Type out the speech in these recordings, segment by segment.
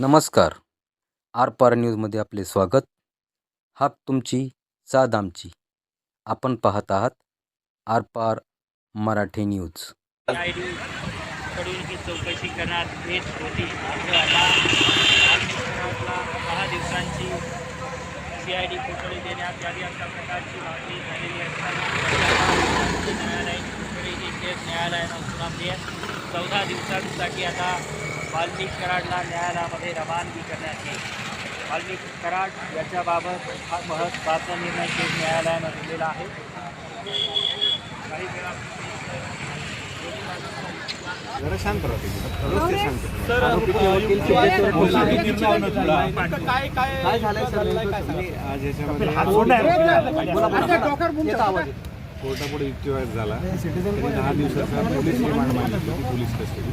नमस्कार. आर पार न्यूजमध्ये आपले स्वागत. हाक तुमची साद आमची. आपण पाहत आहात आर पार मराठी न्यूज. चौकशी करण्यात येत होती. दहा दिवसांची सी आय डी कोठडी देण्यात यावी अशा प्रकारची मागणी झालेली असताना न्यायालयीन कोठडी ही केस न्यायालयानं सुनावली आहे. चौदा दिवसांसाठी आता वाल्मिक कराडला न्यायालयामध्ये रवानगी करण्यात येईल. वाल्मिक कराड याच्याबाबत हा महत्त्वाचा निर्णय केस न्यायालयानं दिलेला आहे. काही वेळा काय काय झालंय कोर्टापुढे युक्तिवाद झाला. दहा दिवसाचा पोलीस रिमांड मागितली पोलीस कस्टडी.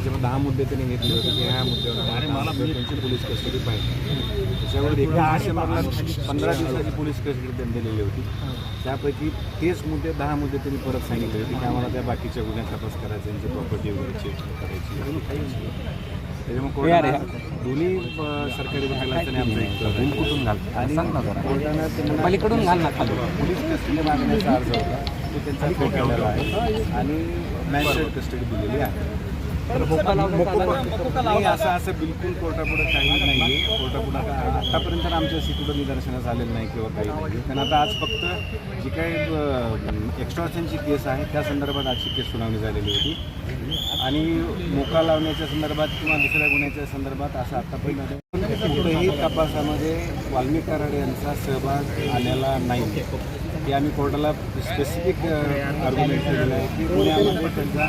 त्याच्यामध्ये दहा मुद्दे त्यांनी घेतले होते की ह्या मुद्द्यावर मला त्यांची पोलीस कस्टडी पाहिजे. त्याच्यावर एका पंधरा दिवसाची पोलीस कस्टडी त्यांनी दिलेली होती. त्यापैकी तेच मुद्दे दहा मुद्दे त्यांनी परत सांगितले होते की आम्हाला त्या बाकीच्या गुन्ह्यात तपास करायचा त्यांची प्रॉपर्टी वगैरे चेक करायची. त्याच्यामुळे कोर्टाने दोन्ही सरकारी वकिलांचं आणि आमचं एक कुठून आणि कोर्टानं पलीकडून घाल ना पोलीस कस्टडी मागण्याचा अर्ज होता. तो त्यांचा फेटाळलेला आहे. आणि मॅजिस्ट्रेट कस्टडी दिलेली आहे. नाही असं असं बिलकुल कोर्टापुढे काही नाही आहे कोर्टापुढे आतापर्यंत तर आमच्या कुठं निदर्शनं झालेलं नाही किंवा काही नाही कारण आता आज फक्त जी काही एक्स्ट्रॉशनची केस आहे त्या संदर्भात आजची केस सुनावणी झालेली होती. आणि मोका लावण्याच्या संदर्भात किंवा दुसऱ्या गुन्ह्याच्या संदर्भात असं आतापर्यंत कुठेही तपासामध्ये वाल्मिक कराड यांचा सहभाग आलेला नाही. की आम्ही कोर्टाला स्पेसिफिक आर्ग्युमेंट केलेलं आहे. की गुन्ह्यामध्ये त्यांचा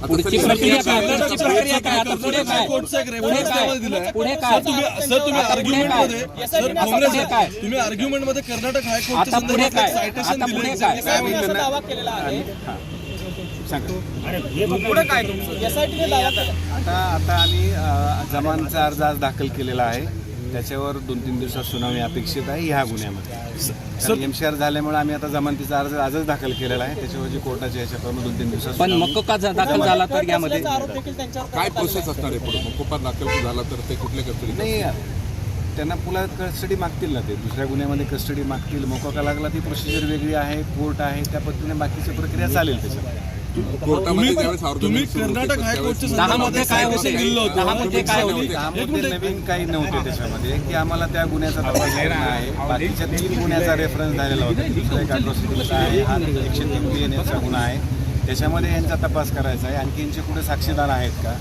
पुढची प्रक्रिया काय पुढची प्रक्रिया काय आता पुढे काय पुढे काय पुढे काय सर तुम्ही आर्ग्युमेंट? मध्ये सर काँग्रेस काय? तुम्ही आर्ग्युमेंटमध्ये कर्नाटक हायकोर्टच्या आता पुढे काय? सायटेशन आता पुढे. काय? दावा केलेला आहे सांगा पुढे काय तुमचं आता आता आम्ही जमानचा अर्ज आज दाखल केलेला आहे त्याच्यावर दोन तीन दिवसात सुनावणी अपेक्षित आहे ह्या गुन्ह्यामध्ये. एम सी आर झाल्यामुळे आम्ही आता जमानतीचा अर्ज आजच दाखल केलेला आहे. त्याच्यावर जी कोर्टाच्या ह्याच्याप्रमाणे दोन तीन दिवसात पण मक्को दाखल झाला तर यामध्ये? काय प्रोसेस असणार आहे पुढे? कोपात दाखल झाला तर ते कुठल्या कस्टडीत नाही त्यांना पुन्हा कस्टडी मागतील ना ते. दुसऱ्या गुन्ह्यामध्ये कस्टडी मागतील. मोका का लागला ती प्रोसिजर वेगळी आहे कोर्ट आहे. त्या पद्धतीने बाकीची प्रक्रिया चालेल त्याच्यामध्ये तुम्ही होते, कर्नाटक हायकोर्टच्या काय होते? दिलं होतं? दहा मध्ये काय होते? त्यामध्ये नवीन काही नव्हते त्याच्यामध्ये. की आम्हाला त्या गुन्ह्याचा तपास करायचा आहे बाकीच्या तीन गुन्ह्याचा रेफरन्स झालेला होता. दुसरा एक अट्रॉसिटीचा आहे. हा एकशे तीन बी एन एचा गुन्हा आहे. त्याच्यामध्ये यांचा तपास करायचा आहे. आणखी यांचे कुठे साक्षीदार आहेत का?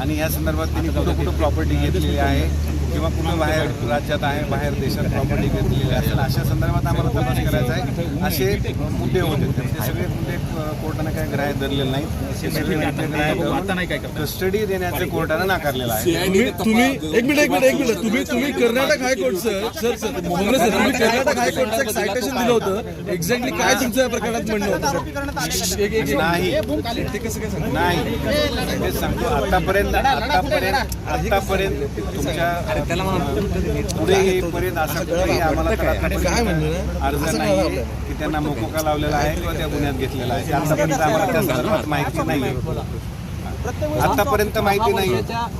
आणि या संदर्भात त्यांनी कुठं कुठं प्रॉपर्टी घेतलेली आहे? किंवा कुठं बाहेर राज्यात आहे बाहेर देशात प्रॉपर्टी घेतलेली असेल अशा संदर्भात आम्हाला तपास करायचा आहे. असे मुद्दे होते. तर ते सगळे मुद्दे कोर्टानं काय ग्राह्य धरलेले नाहीत. धरून कस्टडी देण्याचं कोर्टानं नाकारलेलं आहे. तुम्ही तुम्ही एक मिनिट एक मिनिट एक मिनिट. तुम्ही तुम्ही कर्नाटक हायकोर्टचं सर सर सर तुम्ही कर्नाटक हायकोर्टचं एक सायटेशन दिलं होतं. एक्झॅक्टली काय तुमचं या प्रकरणात म्हणणं होतं सर? एक एक नाही? नाही. सांगतो. आतापर्यंत आतापर्यंत आतापर्यंत तुमच्या पुढे येईपर्यंत असं कुठेही आम्हाला? अर्ज नाही की त्यांना मोकोका लावलेला आहे किंवा त्या गुन्ह्यात घेतलेला आहे. आतापर्यंत आम्हाला त्या संदर्भात माहिती नाही आतापर्यंत माहिती नाही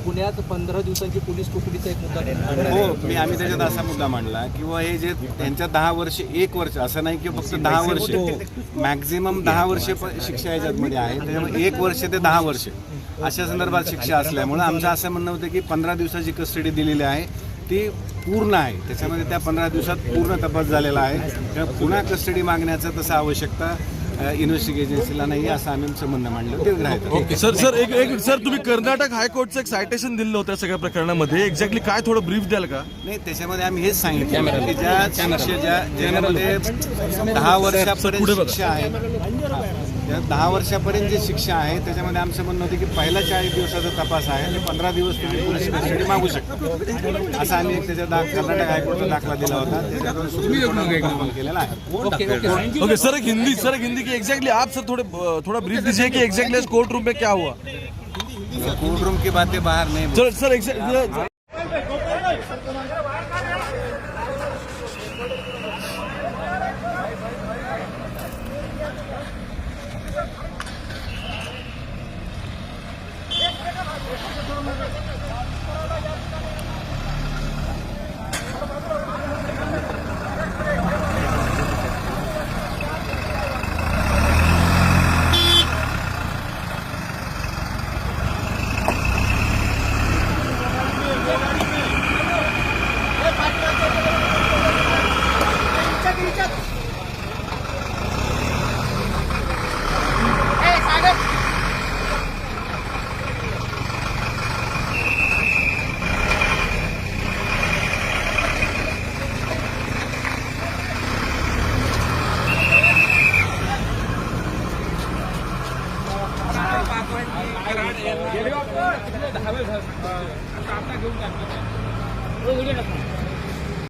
पुण्यात पंधरा दिवसांची पोलीस कोठडीचा एक मुद्दा हो मी आम्ही त्याच्यात असा मुद्दा मांडला किंवा हे जे त्यांच्या दहा वर्ष एक वर्ष असं नाही की फक्त दहा वर्ष. मॅक्झिमम दहा वर्ष शिक्षा याच्यामध्ये आहे. त्याच्यामुळे एक वर्ष ते दहा वर्ष. अशा संदर्भात शिक्षा असल्यामुळं आमचं असं म्हणणं होतं की पंधरा दिवसाची कस्टडी दिलेली आहे ती पूर्ण आहे. त्याच्यामध्ये त्या पंधरा दिवसात पूर्ण तपास झालेला आहे. त्यामुळे पुन्हा कस्टडी मागण्याचं तसं आवश्यकता इन्व्हेस्टिगेशन एजन्सीला नाही असं आम्ही आमचं म्हणणं मांडलं. ते ग्राह्य सर सर एक एक सर तुम्ही कर्नाटक हायकोर्टचं एक सायटेशन दिलं होतं या सगळ्या प्रकरणामध्ये. एक्झॅक्टली काय थोडं ब्रीफ द्याल का? नाही त्याच्यामध्ये आम्ही हेच सांगितलं की ज्या शिक्षेच्या ज्याच्यामध्ये दहा वर्षापर्यंत शिक्षा आहे त्या दहा वर्षापर्यंत जी शिक्षा आहे त्याच्यामध्ये आमचं म्हणणं होतं की पहिला चाळीस दिवसाचा तपास आहे आणि पंधरा दिवस तुम्ही पोलीस कस्टडी मागू शकता. असा आम्ही एक त्याच्या दा कर्नाटक हायकोर्टचा दाखला दिला होता. त्याच्यातून सुप्रीम कोर्टाने कबूल केलेला आहे. ओके सर एक हिंदी सर एक हिंदी की एग्जैक्टली आप सर थोड़े थोड़ा ब्रीफ दीजिए कि एग्जैक्टली कोर्ट रूम में क्या हुआ? कोर्ट रूम की बातें बाहर नहीं सर सर